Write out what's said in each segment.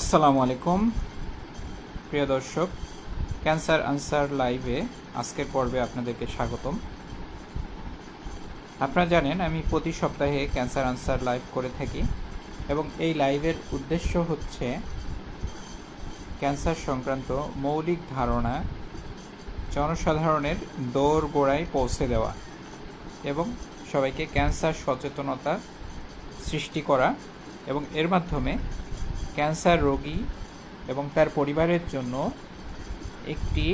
আসসালামু আলাইকুম। প্রিয় দর্শক ক্যান্সার আনসার লাইভে আজকের পর্বে আপনাদেরকে স্বাগতম। আপনারা জানেন, আমি প্রতি সপ্তাহে ক্যান্সার আনসার লাইভ করে থাকি এবং এই লাইভের উদ্দেশ্য হচ্ছে ক্যান্সার সংক্রান্ত মৌলিক ধারণা জনসাধারণের দৌড় গোড়ায় পৌঁছে দেওয়া এবং সবাইকে ক্যান্সার সচেতনতা সৃষ্টি করা এবং এর মাধ্যমে ক্যান্সার রোগী এবং তার পরিবারের জন্য একটি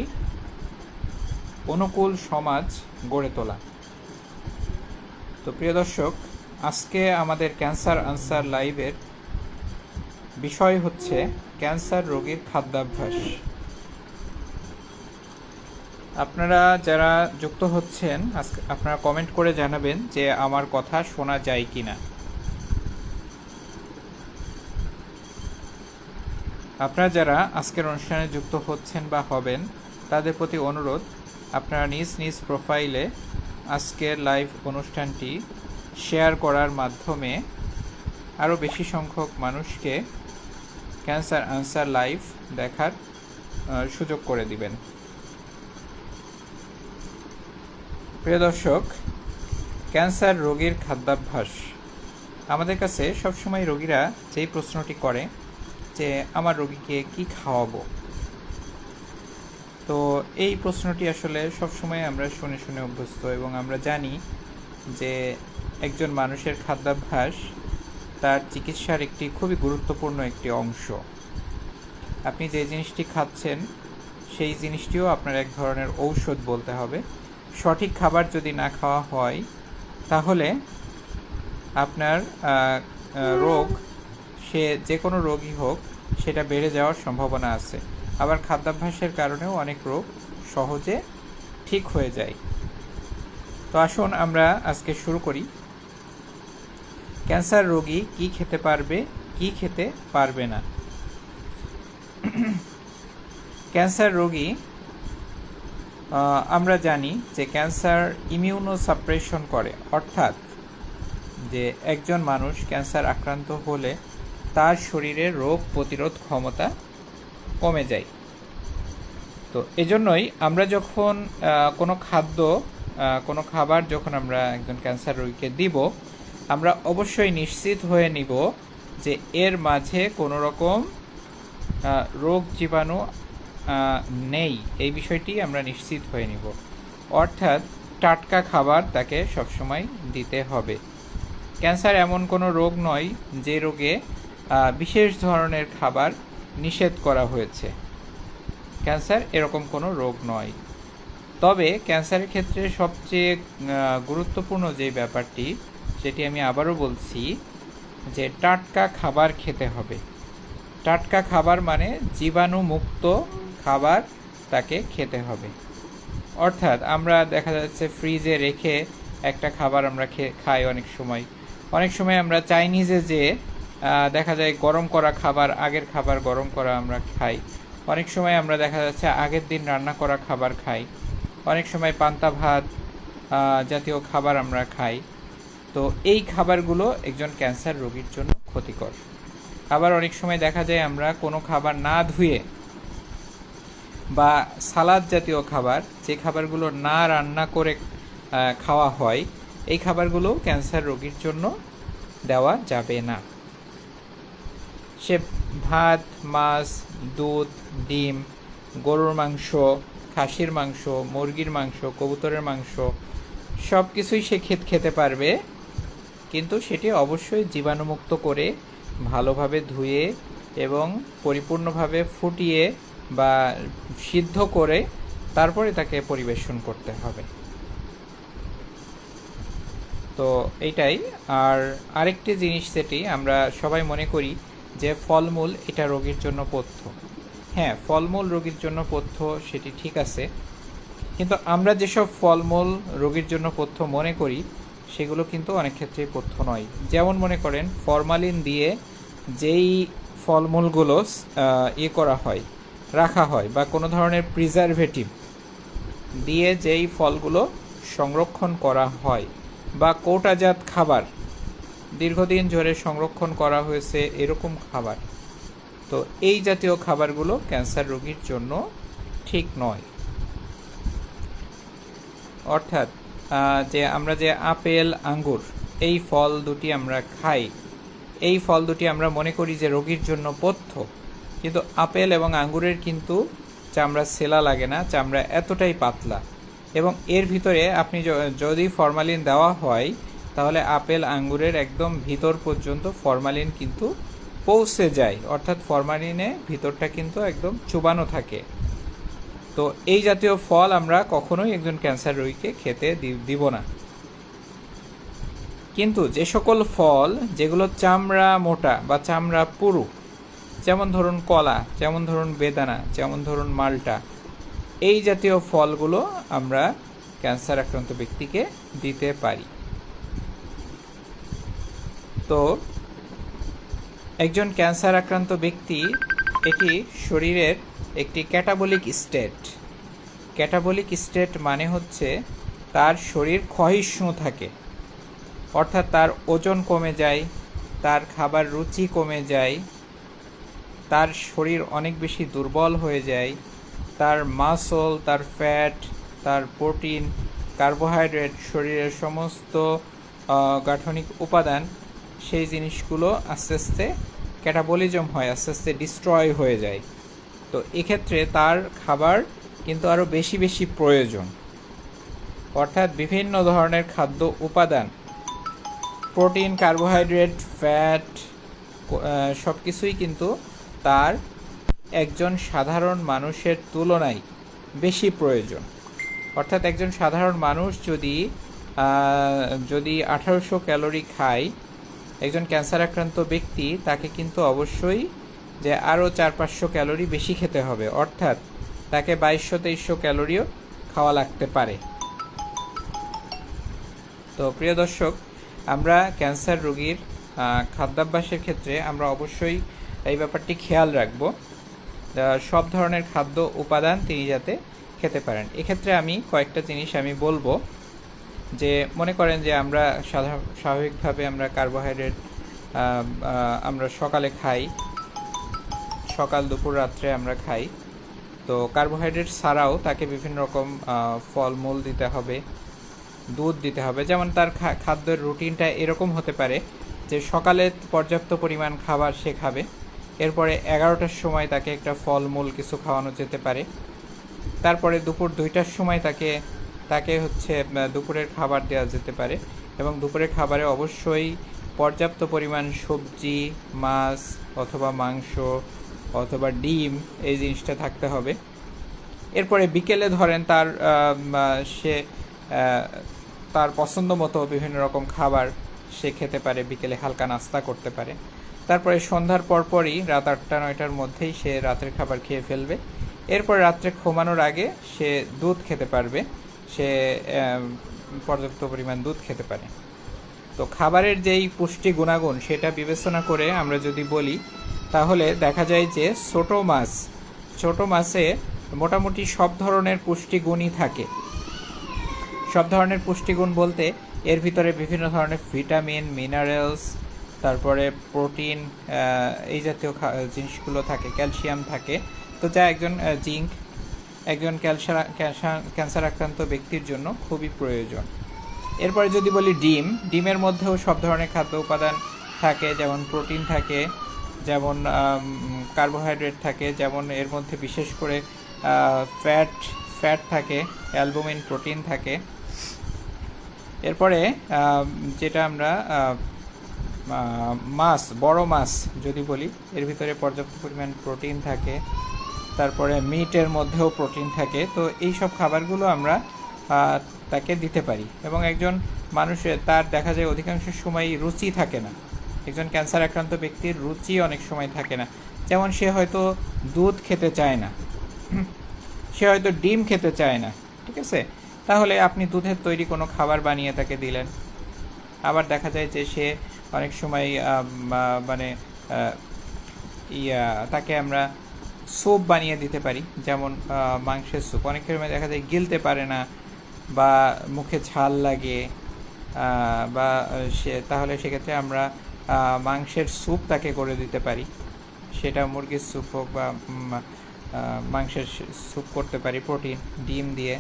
অনুকূল সমাজ গড়ে তোলা। তো প্রিয় দর্শক, আজকে আমাদের ক্যান্সার আনসার লাইভের বিষয় হচ্ছে ক্যান্সার রোগীর খাদ্যাভ্যাস। আপনারা যারা যুক্ত হচ্ছেন, আজকে আপনারা কমেন্ট করে জানাবেন যে আমার কথা শোনা যায় কিনা। আপনারা যারা আজকের অনুষ্ঠানে যুক্ত হচ্ছেন বা হবেন, তাদের প্রতি অনুরোধ, আপনারা নিজ নিজ প্রোফাইলে আজকের লাইভ অনুষ্ঠানটি শেয়ার করার মাধ্যমে আরও বেশি সংখ্যক মানুষকে ক্যান্সার আনসার লাইভ দেখার সুযোগ করে দিবেন। প্রিয় দর্শক ক্যান্সার রোগীর খাদ্যাভ্যাস। আমাদের কাছে সবসময় রোগীরা যেই প্রশ্নটি করে যে আমার রোগীকে কি খাওয়াবো? তো এই প্রশ্নটি আসলে সবসময় আমরা শুনে শুনে অভ্যস্ত এবং আমরা জানি যে একজন মানুষের খাদ্যাভ্যাস তার চিকিৎসার একটি খুবই গুরুত্বপূর্ণ একটি অংশ। আপনি যে জিনিসটি খাচ্ছেন, সেই জিনিসটিও আপনার এক ধরনের ঔষধ বলতে হবে। সঠিক খাবার যদি না খাওয়া হয়, তাহলে আপনার রোগ সে যে কোনো রোগই হোক, সেটা বেড়ে যাওয়ার সম্ভাবনা আছে। আবার খাদ্যাভ্যাসের কারণেও অনেক রোগ সহজে ঠিক হয়ে যায়। তো আসুন আমরা আজকে শুরু করি। ক্যান্সার রোগী কি খেতে পারবে, কি খেতে পারবে না? ক্যান্সার রোগী আমরা জানি যে ক্যান্সার ইমিউনো সাপ্রেশন করে, অর্থাৎ যে একজন মানুষ ক্যান্সার আক্রান্ত হলে তার শরীরে রোগ প্রতিরোধ ক্ষমতা কমে যায়। তো এজন্যই আমরা যখন কোনো খাদ্য কোনো খাবার যখন আমরা একজন ক্যান্সার রোগীকে দিব, আমরা অবশ্যই নিশ্চিত হয়ে নিব যে এর মাঝে কোনো রকম রোগ জীবাণু নেই। এই বিষয়টি আমরা নিশ্চিত হয়ে নিব। অর্থাৎ টাটকা খাবার তাকে সবসময় দিতে হবে। ক্যান্সার এমন কোনো রোগ নয় যে রোগে বিশেষ ধরনের খাবার নিষেধ করা হয়েছে। ক্যান্সার এরকম কোনো রোগ নয়। তবে ক্যান্সারের ক্ষেত্রে সবচেয়ে গুরুত্বপূর্ণ যে ব্যাপারটি, সেটি আমি আবারও বলছি যে টাটকা খাবার খেতে হবে। টাটকা খাবার মানে জীবাণুমুক্ত খাবার তাকে খেতে হবে। অর্থাৎ আমরা দেখা যাচ্ছে ফ্রিজে রেখে একটা খাবার আমরা খাই অনেক সময়। অনেক সময় আমরা চাইনিজে যে দেখা যায় গরম করা খাবার, আগের খাবার গরম করা আমরা খাই। অনেক সময় আমরা দেখা যাচ্ছে আগের দিন রান্না করা খাবার খাই। অনেক সময় পান্তা ভাত জাতীয় খাবার আমরা খাই। তো এই খাবারগুলো একজন ক্যান্সার রোগীর জন্য ক্ষতিকর। আবার অনেক সময় দেখা যায় আমরা কোনো খাবার না ধুয়ে বা সালাদ জাতীয় খাবার, যে খাবারগুলো না রান্না করে খাওয়া হয়, এই খাবারগুলো ক্যান্সার রোগীর জন্য দেওয়া যাবে না। সে ভাত, মাছ, দুধ, ডিম, গরুর মাংস, খাসির মাংস, মুরগির মাংস, কবুতরের মাংস সব কিছুই সে খেত খেতে পারবে। কিন্তু সেটি অবশ্যই জীবাণুমুক্ত করে ভালোভাবে ধুয়ে এবং পরিপূর্ণভাবে ফুটিয়ে বা সিদ্ধ করে তারপরে তাকে পরিবেশন করতে হবে। তো এইটাই। আর আরেকটি জিনিস যেটি আমরা সবাই মনে করি যে ফলমূল এটা রোগীর জন্য পথ্য। হ্যাঁ ফলমূল রোগীর জন্য পথ্য, সেটি ঠিক আছে। কিন্তু আমরা যেসব ফলমূল রোগীর জন্য পথ্য মনে করি, সেগুলো কিন্তু অনেক ক্ষেত্রেই পথ্য নয়। যেমন মনে করেন, ফরমালিন দিয়ে যেই ফলমূলগুলো ইয়ে করা হয়, রাখা হয়, বা কোনো ধরনের প্রিজারভেটিভ দিয়ে যেই ফলগুলো সংরক্ষণ করা হয়, বা কোটাজাত খাবার দীর্ঘদিন ধরে সংরক্ষণ করা হয়েছে এরকম খাবার। তো এই জাতীয় খাবারগুলো ক্যান্সার রোগীর জন্য ঠিক নয়। অর্থাৎ যে আমরা যে আপেল, আঙ্গুর, এই ফল দুটি আমরা খাই। এই ফল দুটি আমরা মনে করি যে রোগীর জন্য পথ্য কিন্তু আপেল এবং আঙ্গুরের কিন্তু চামড়া সেলা লাগে না, চামড়া এতটাই পাতলা। এবং এর ভিতরে আপনি যদি ফরমালিন দেওয়া হয় তাহলে আপেল আঙ্গুরের একদম ভিতর পর্যন্ত ফরমালিন কিন্তু পৌঁছে যায়। অর্থাৎ ফরমালিনে ভিতরটা কিন্তু একদম চুবানো থাকে। তো এই জাতীয় ফল আমরা কখনোই একজন ক্যান্সার রোগীকে খেতে দিব না। কিন্তু যে সকল ফল, যেগুলো চামড়া মোটা বা চামড়া পুরু, যেমন ধরুন কলা, যেমন ধরুন বেদানা, যেমন ধরুন মালটা, এই জাতীয় ফলগুলো আমরা ক্যান্সার আক্রান্ত ব্যক্তিকে দিতে পারি। তো একজন ক্যান্সার আক্রান্ত ব্যক্তি এটি শরীরের একটি ক্যাটাবলিক স্টেট। ক্যাটাবলিক স্টেট মানে হচ্ছে তার শরীর ক্ষয়িষ্ণু থাকে, অর্থাৎ তার ওজন কমে যায়, তার খাবার রুচি কমে যায়, তার শরীর অনেক বেশি দুর্বল হয়ে যায়, তার মাসল তার ফ্যাট তার প্রোটিন কার্বোহাইড্রেট শরীরের সমস্ত গাঠনিক উপাদান সেই জিনিসগুলো আস্তে আস্তে ক্যাটাবলিজম হয়, আস্তে আস্তে ডিস্ট্রয় হয়ে যায়। তো এক্ষেত্রে তার খাবার কিন্তু আরও বেশি বেশি প্রয়োজন। অর্থাৎ বিভিন্ন ধরনের খাদ্য উপাদান প্রোটিন কার্বোহাইড্রেট ফ্যাট সব কিছুই কিন্তু তার একজন সাধারণ মানুষের তুলনায় বেশি প্রয়োজন। অর্থাৎ একজন সাধারণ মানুষ যদি যদি আঠারোশো ক্যালোরি খায় একজন ক্যান্সার আক্রান্ত ব্যক্তি তাকে কিন্তু অবশ্যই যে আরও চার পাঁচশো ক্যালোরি বেশি খেতে হবে। অর্থাৎ তাকে বাইশশো তেইশশো ক্যালোরিও খাওয়া লাগতে পারে। তো প্রিয় দর্শক, আমরা ক্যান্সার রোগীর খাদ্যাভ্যাসের ক্ষেত্রে আমরা অবশ্যই এই ব্যাপারটি খেয়াল রাখব। সব ধরনের খাদ্য উপাদান তিনি যাতে খেতে পারেন। এক্ষেত্রে আমি কয়েকটা জিনিস আমি বলব। যে মনে করেন যে আমরা সাধা- স্বাভাবিকভাবে আমরা কার্বোহাইড্রেট আমরা সকালে খাই, সকাল দুপুর রাত্রে আমরা খাই। তো কার্বোহাইড্রেট ছাড়াও তাকে বিভিন্ন রকম ফলমূল দিতে হবে, দুধ দিতে হবে। যেমন তার খাদ্যের রুটিনটা এরকম হতে পারে যে সকালে পর্যাপ্ত পরিমাণ খাবার সে খাবে, এরপরে এগারোটার সময় তাকে একটা ফলমূল কিছু খাওয়ানো যেতে পারে। তারপরে দুপুর দুইটার সময় তাকে তাকে হচ্ছে দুপুরের খাবার দেওয়া যেতে পারে এবং দুপুরের খাবারে অবশ্যই পর্যাপ্ত পরিমাণ সবজি, মাছ অথবা মাংস অথবা ডিম এই জিনিসটা থাকতে হবে। এরপরে বিকেলে ধরেন তার সে তার পছন্দ মতো বিভিন্ন রকম খাবার সে খেতে পারে, বিকেলে হালকা নাস্তা করতে পারে। তারপরে সন্ধ্যার পরপরই রাত আটটা নয়টার মধ্যেই সে রাতের খাবার খেয়ে ফেলবে। এরপর রাত্রে ঘুমানোর আগে সে দুধ খেতে পারবে। সে পর্যাপ্ত পরিমাণ দুধ খেতে পারে। তো খাবারের যেই পুষ্টি গুণাগুণ সেটা বিবেচনা করে আমরা যদি বলি, তাহলে দেখা যায় যে ছোট মাছ, ছোট মাছে মোটামুটি সব ধরনের পুষ্টিগুণই থাকে। সব ধরনের পুষ্টিগুণ বলতে এর ভিতরে বিভিন্ন ধরনের ভিটামিন, মিনারেলস, তারপরে প্রোটিন এই জাতীয় জিনিসগুলো থাকে, ক্যালসিয়াম থাকে। তো যা একজন জিঙ্ক একজন ক্যালসা- ক্যান্সার আক্রান্ত ব্যক্তির জন্য খুবই প্রয়োজন। এরপরে যদি বলি ডিম, ডিমের মধ্যেও সব ধরনের খাদ্য উপাদান থাকে, যেমন প্রোটিন থাকে, যেমন কার্বোহাইড্রেট থাকে, যেমন এর মধ্যে বিশেষ করে ফ্যাট ফ্যাট থাকে, অ্যালবুমিন প্রোটিন থাকে। এরপরে যেটা আমরা মাছ, বড় মাছ যদি বলি, এর ভিতরে পর্যাপ্ত পরিমাণ প্রোটিন থাকে তারপরে মিটের মধ্যেও প্রোটিন থাকে। তো এই সব খাবারগুলো আমরা তাকে দিতে পারি। এবং একজন মানুষের, তার দেখা যায় অধিকাংশ সময় রুচি থাকে না। একজন ক্যান্সার আক্রান্ত ব্যক্তির রুচি অনেক সময় থাকে না। যেমন সে হয়তো দুধ খেতে চায় না। সে হয়তো ডিম খেতে চায় না। ঠিক আছে? তাহলে আপনি দুধের তৈরি কোনো খাবার বানিয়ে তাকে দিলেন। আবার দেখা যায় যে সে অনেক সময় মানে ইয়া, তাকে আমরা স্যুপ বানিয়ে দিতে পারি, যেমন মাংসের স্যুপ অনেক সময় দেখা যায় গিলতে পারে না বা মুখে ছাল লাগে বা সে, তাহলে সেক্ষেত্রে আমরা মাংসের স্যুপ তাকে করে দিতে পারি। সেটা মুরগির স্যুপ হোক বা মাংসের স্যুপ করতে পারি, প্রোটিন, ডিম দিয়ে।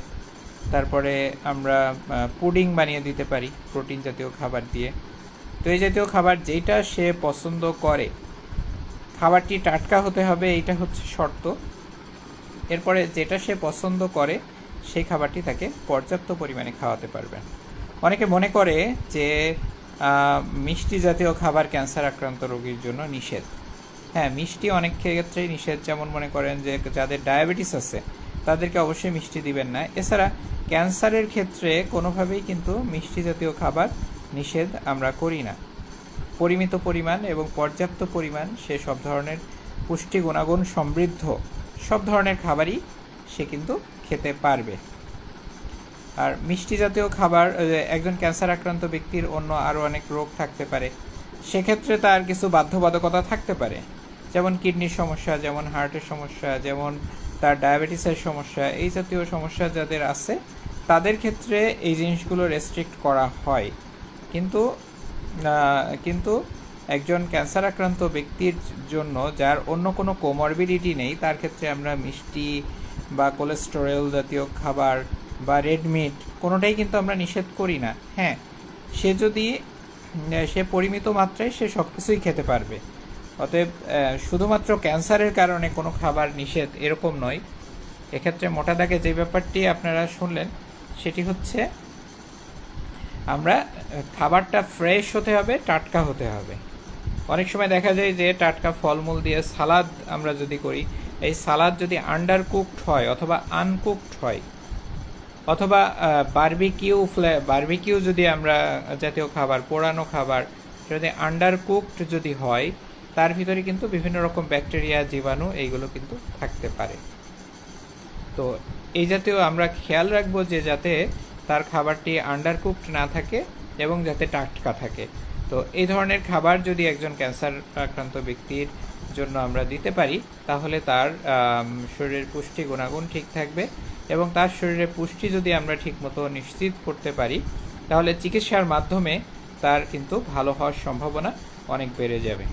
তারপরে আমরা পুডিং বানিয়ে দিতে পারি, প্রোটিন জাতীয় খাবার দিয়ে। তো এই জাতীয় খাবার যেটা সে পছন্দ করে খাবারটি টাটকা হতে হবে, এইটা হচ্ছে শর্ত। এরপরে যেটা সে পছন্দ করে, সেই খাবারটি তাকে পর্যাপ্ত পরিমাণে খাওয়াতে পারবেন। অনেকে মনে করে যে মিষ্টি জাতীয় খাবার ক্যান্সার আক্রান্ত রোগীর জন্য নিষেধ। হ্যাঁ মিষ্টি অনেক ক্ষেত্রেই নিষেধ। যেমন মনে করেন যে, যাদের ডায়াবেটিস আছে, তাদেরকে অবশ্যই মিষ্টি দিবেন না। এছাড়া ক্যান্সারের ক্ষেত্রে কোনোভাবেই কিন্তু মিষ্টি জাতীয় খাবার নিষেধ আমরা করি না। পরিমিত পরিমাণ এবং পর্যাপ্ত পরিমাণ সে সব ধরনের পুষ্টি গুণাগুণ সমৃদ্ধ সব ধরনের খাবারই সে কিন্তু খেতে পারবে। আর মিষ্টি জাতীয় খাবার একজন ক্যান্সার আক্রান্ত ব্যক্তির অন্য আরও অনেক রোগ থাকতে পারে। সেক্ষেত্রে তার কিছু বাধ্যবাধকতা থাকতে পারে। যেমন কিডনির সমস্যা, যেমন হার্টের সমস্যা, যেমন তার ডায়াবেটিসের সমস্যা, এই জাতীয় সমস্যা যাদের আছে, তাদের ক্ষেত্রে এই জিনিসগুলো রেস্ট্রিক্ট করা হয়। কিন্তু কিন্তু একজন ক্যান্সার আক্রান্ত ব্যক্তির জন্য যার অন্য কোনো কোমরবিডিটি নেই, তার ক্ষেত্রে আমরা মিষ্টি বা কোলেস্টেরল জাতীয় খাবার বা রেড মিট কোনোটাই কিন্তু আমরা নিষেধ করি না। হ্যাঁ সে যদি, সে পরিমিত মাত্রায় সে সব কিছুই খেতে পারবে। অতএব শুধুমাত্র ক্যান্সারের কারণে কোনো খাবার নিষেধ এরকম নয়। এক্ষেত্রে মোটা দাগে যে ব্যাপারটি আপনারা শুনলেন, সেটি হচ্ছে আমরা খাবারটা ফ্রেশ হতে হবে, টাটকা হতে হবে। অনেক সময় দেখা যায় যে টাটকা ফলমূল দিয়ে সালাদ আমরা যদি করি, এই সালাদ যদি আন্ডার কুকড হয় অথবা আনকুকড হয়, অথবা বারবিকিউ ফ্লে বারবিকিউ যদি আমরা জাতীয় খাবার, পোড়ানো খাবার যদি আন্ডার কুকড যদি হয়, তার ভিতরে কিন্তু বিভিন্ন রকম ব্যাকটেরিয়া জীবাণু এইগুলো কিন্তু থাকতে পারে। তো এই জাতীয় আমরা খেয়াল রাখব যে যাতে তার খাবারটি আন্ডার কুকড না থাকে এবং যাতে টাটকা থাকে। তো এই ধরনের খাবার যদি একজন ক্যান্সার আক্রান্ত ব্যক্তির জন্য আমরা দিতে পারি, তাহলে তার শরীরের পুষ্টি গুণাগুণ ঠিক থাকবে এবং তার শরীরে পুষ্টি যদি আমরা ঠিকমতো নিশ্চিত করতে পারি, তাহলে চিকিৎসার মাধ্যমে তার কিন্তু ভালো হওয়ার সম্ভাবনা অনেক বেড়ে যাবে।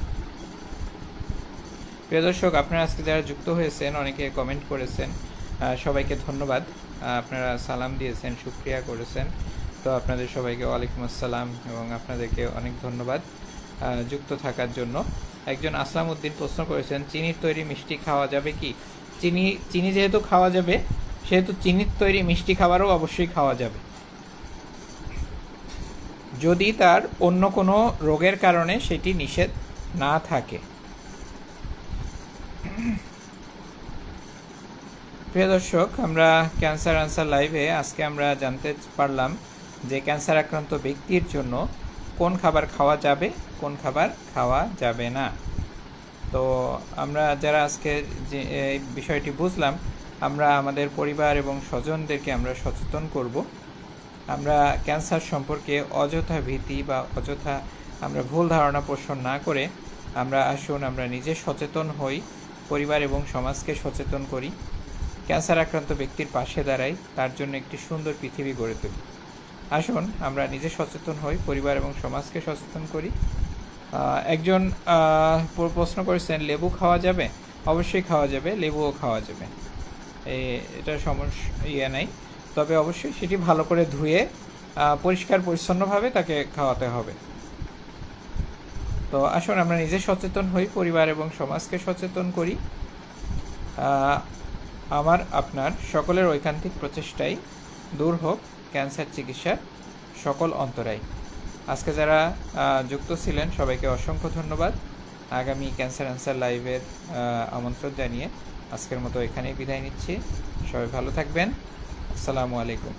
প্রিয় দর্শক, আপনারা আজকে যারা যুক্ত হয়েছেন, অনেকে কমেন্ট করেছেন সবাইকে ধন্যবাদ। আপনারা সালাম দিয়েছেন সুক্রিয়া করেছেন। তো আপনাদের সবাইকে ওয়ালাইকুম আসসালাম এবং আপনাদেরকে অনেক ধন্যবাদ যুক্ত থাকার জন্য। একজন আসলাম উদ্দিন প্রশ্ন করেছেন, চিনির তৈরি মিষ্টি খাওয়া যাবে কি? চিনি চিনি যেহেতু খাওয়া যাবে, সেহেতু চিনির তৈরি মিষ্টি খাবারও অবশ্যই খাওয়া যাবে। যদি তার অন্য কোনো রোগের কারণে সেটি নিষেধ না থাকে। প্রিয় দর্শক, আমরা ক্যান্সার আনসার লাইভে আজকে আমরা জানতে পারলাম যে ক্যান্সার আক্রান্ত ব্যক্তির জন্য কোন খাবার খাওয়া যাবে, কোন খাবার খাওয়া যাবে না। তো আমরা যারা আজকে যে, এই বিষয়টি বুঝলাম, আমরা আমাদের পরিবার এবং স্বজনদেরকে আমরা সচেতন করব। আমরা ক্যান্সার সম্পর্কে অযথা ভীতি বা অযথা আমরা ভুল ধারণা পোষণ না করে আমরা আসুন, আমরা নিজে সচেতন হই, পরিবার এবং সমাজকে সচেতন করি। ক্যান্সার আক্রান্ত ব্যক্তির পাশে দাঁড়াই, তার জন্য একটি সুন্দর পৃথিবী গড়ে তুলি। আসুন, আমরা নিজে সচেতন হই, পরিবার এবং সমাজকে সচেতন করি। একজন প্রশ্ন করেছেন, লেবু খাওয়া যাবে? অবশ্যই খাওয়া যাবে, লেবুও খাওয়া যাবে। এটা সমস্যা ইয়ে নাই। তবে অবশ্যই সেটি ভালো করে ধুয়ে পরিষ্কার পরিচ্ছন্নভাবে তাকে খাওয়াতে হবে। তো আসুন, আমরা নিজে সচেতন হই, পরিবার এবং সমাজকে সচেতন করি। আমার, আপনার, সকলের ঐকান্তিক প্রচেষ্টাই দূর হোক, ক্যান্সার চিকিৎসার সকল অন্তরায় আজকে যারা যুক্ত ছিলেন, সবাইকে অসংখ্য ধন্যবাদ। আগামী ক্যান্সার অ্যান্সার লাইভের আমন্ত্রণ জানিয়ে আজকের মতো এখানেই বিদায় নিচ্ছি। সবাই ভালো থাকবেন। আসসালামু আলাইকুম।